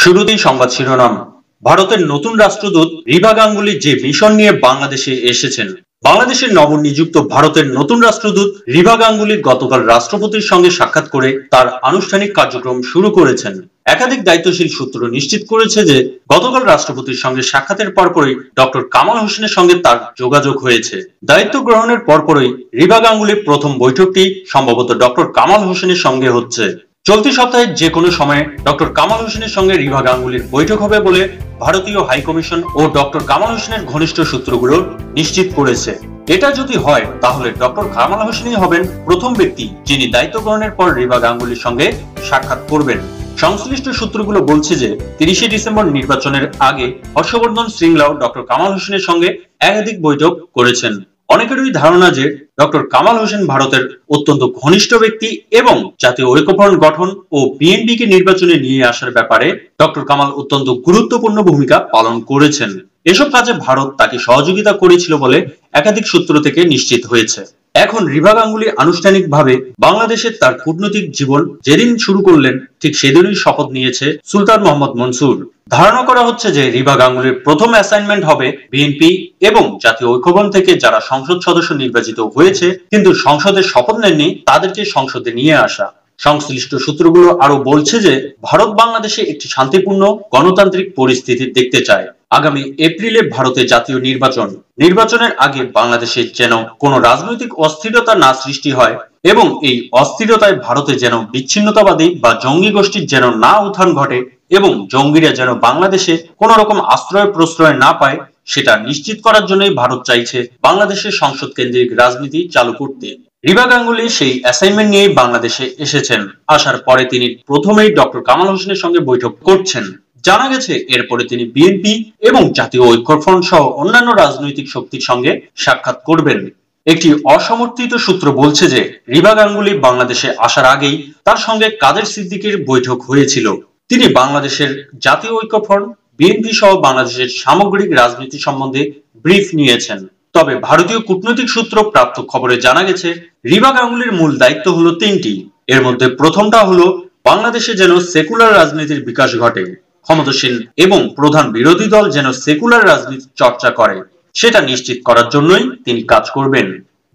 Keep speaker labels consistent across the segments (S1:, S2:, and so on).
S1: শুরুতেই সংবাদ শিরোনাম। ভারতের নতুন রাষ্ট্রদূত রিভা গাঙ্গুলি যে মিশন নিয়ে বাংলাদেশে এসেছেন, বাংলাদেশের নবনিযুক্ত ভারতের নতুন রাষ্ট্রদূত রিভা গাঙ্গুলি গতকাল রাষ্ট্রপতির সঙ্গে সাক্ষাৎ করে তার আনুষ্ঠানিক কার্যক্রম শুরু করেছেন। একাধিক দায়িত্বশীল সূত্র নিশ্চিত করেছে যে, গতকাল রাষ্ট্রপতির সঙ্গে সাক্ষাতের পরপরই ডক্টর কামাল হোসেনের সঙ্গে তার যোগাযোগ হয়েছে। দায়িত্ব গ্রহণের পরপরই রিভা গাঙ্গুলির প্রথম বৈঠকটি সম্ভবত ডক্টর কামাল হোসেনের সঙ্গে হচ্ছে। চলতি সপ্তাহে যে কোনো সময়ে ডক্টর কামাল হোসেনের সঙ্গে রিভা গাঙ্গুলির বৈঠক হবে বলে ভারতীয় হাইকমিশন ও ডক্টর কামাল হোসেনের ঘনিষ্ঠ সূত্রগুলো নিশ্চিত করেছে। এটা যদি হয়, তাহলে ডক্টর কামাল হোসেনই হবেন প্রথম ব্যক্তি যিনি দায়িত্ব গ্রহণের পর রিভা গাঙ্গুলির সঙ্গে সাক্ষাৎ করবেন। সংশ্লিষ্ট সূত্রগুলো বলছে যে তিরিশে ডিসেম্বর নির্বাচনের আগে হর্ষবর্ধন শ্রীংলাও ডক্টর কামাল হোসেনের সঙ্গে একাধিক বৈঠক করেছেন। অনেকেরই ধারণা যে ডক্টর কামাল হোসেন ভারতের অত্যন্ত ঘনিষ্ঠ ব্যক্তি এবং জাতীয় ঐক্যফ্রন্ট গঠন ও বিএনপি কে নির্বাচনে নিয়ে আসার ব্যাপারে ডক্টর কামাল অত্যন্ত গুরুত্বপূর্ণ ভূমিকা পালন করেছেন। এসব কাজে ভারত তাকে সহযোগিতা করেছিল বলে একাধিক সূত্র থেকে নিশ্চিত হয়েছে। এখন রিভা গাঙ্গুলি আনুষ্ঠানিকভাবে বাংলাদেশের তার কূটনৈতিক জীবন যেদিন শুরু করলেন, ঠিক সেদিনই শপথ নিয়েছে সুলতান মোহাম্মদ মনসুর। ধারণা করা হচ্ছে যে রিভা গাঙ্গুলির প্রথম অ্যাসাইনমেন্ট হবে বিএনপি এবং জাতীয় ঐক্যবন থেকে যারা সংসদ সদস্য নির্বাচিত হয়েছে, কিন্তু সংসদে শপথ নেননি, তাদেরকে সংসদে নিয়ে আসা। সংশ্লিষ্ট সূত্রগুলো আরও বলছে যে, ভারত বাংলাদেশে একটি শান্তিপূর্ণ গণতান্ত্রিক পরিস্থিতি দেখতে চায়। আগামী এপ্রিলে ভারতে জাতীয় নির্বাচন। নির্বাচনের আগে বাংলাদেশে যেন কোনো রাজনৈতিক অস্থিরতা না সৃষ্টি হয় এবং এই অস্থিরতায় ভারতে যেন বিচ্ছিন্নতাবাদী বা জঙ্গি গোষ্ঠীর যেন না উত্থান ঘটে এবং জঙ্গিরা যেন বাংলাদেশে কোন রকম আশ্রয় প্রশ্রয় না পায়, সেটা নিশ্চিত করার জন্যই ভারত চাইছে বাংলাদেশের সংসদ কেন্দ্রিক রাজনীতি চালু করতে। রিবা গাঙ্গুলি সেই অ্যাসাইনমেন্ট নিয়ে বাংলাদেশে এসেছেন। আসার পরে তিনি প্রথমেই ডক্টর কামাল হোসেনের সঙ্গে বৈঠক করছেন। জানা গেছে, এরপরে তিনি বিএনপি এবং জাতীয় ঐক্যফ্রন্ট সহ অন্যান্য রাজনৈতিক শক্তির সঙ্গে সাক্ষাৎ করবেন। একটি অসমর্থিত সূত্র বলছে যে রিবা গাঙ্গুলি বাংলাদেশে আসার আগেই তার সঙ্গে কাদের সিদ্দিকের বৈঠক হয়েছিল। তিনি বাংলাদেশের জাতীয় ঐক্যফ্রন্ট বিএনপি সহ বাংলাদেশের সামগ্রিক রাজনীতি সম্বন্ধে ব্রিফ নিয়েছেন। তবে ভারতীয় কূটনৈতিক সূত্র প্রাপ্ত খবরে জানা গেছে রিবা গাঙ্গুলির মূল দায়িত্ব হলো তিনটি। এর মধ্যে প্রথমটা হলো, বাংলাদেশে যেন সেকুলার রাজনীতির বিকাশ ঘটে। ক্ষমতাসীন এবং প্রধান বিরোধী দল যেন সেকুলার রাজনীতি চর্চা করে, সেটা নিশ্চিত করার জন্যই তিনি কাজ করবেন।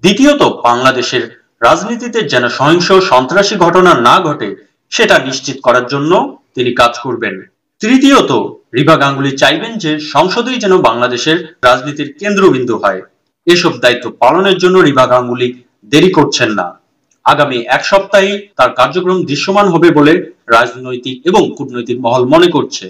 S1: দ্বিতীয়ত, বাংলাদেশের রাজনীতিতে যেন সহিংস সন্ত্রাসী ঘটনা না ঘটে, সেটা নিশ্চিত করার জন্য তিনি কাজ করবেন। তৃতীয়ত, রিভা গাঙ্গুলি চাইবেন যে সংসদেই যেন বাংলাদেশের রাজনীতির কেন্দ্রবিন্দু হয়। এসব দায়িত্ব পালনের জন্য রিভা গাঙ্গুলি দেরি করছেন না। আগামী এক সপ্তাহে তার কার্যক্রম দৃশ্যমান হবে বলে রাজনৈতিক এবং কূটনৈতিক মহল মনে করছে।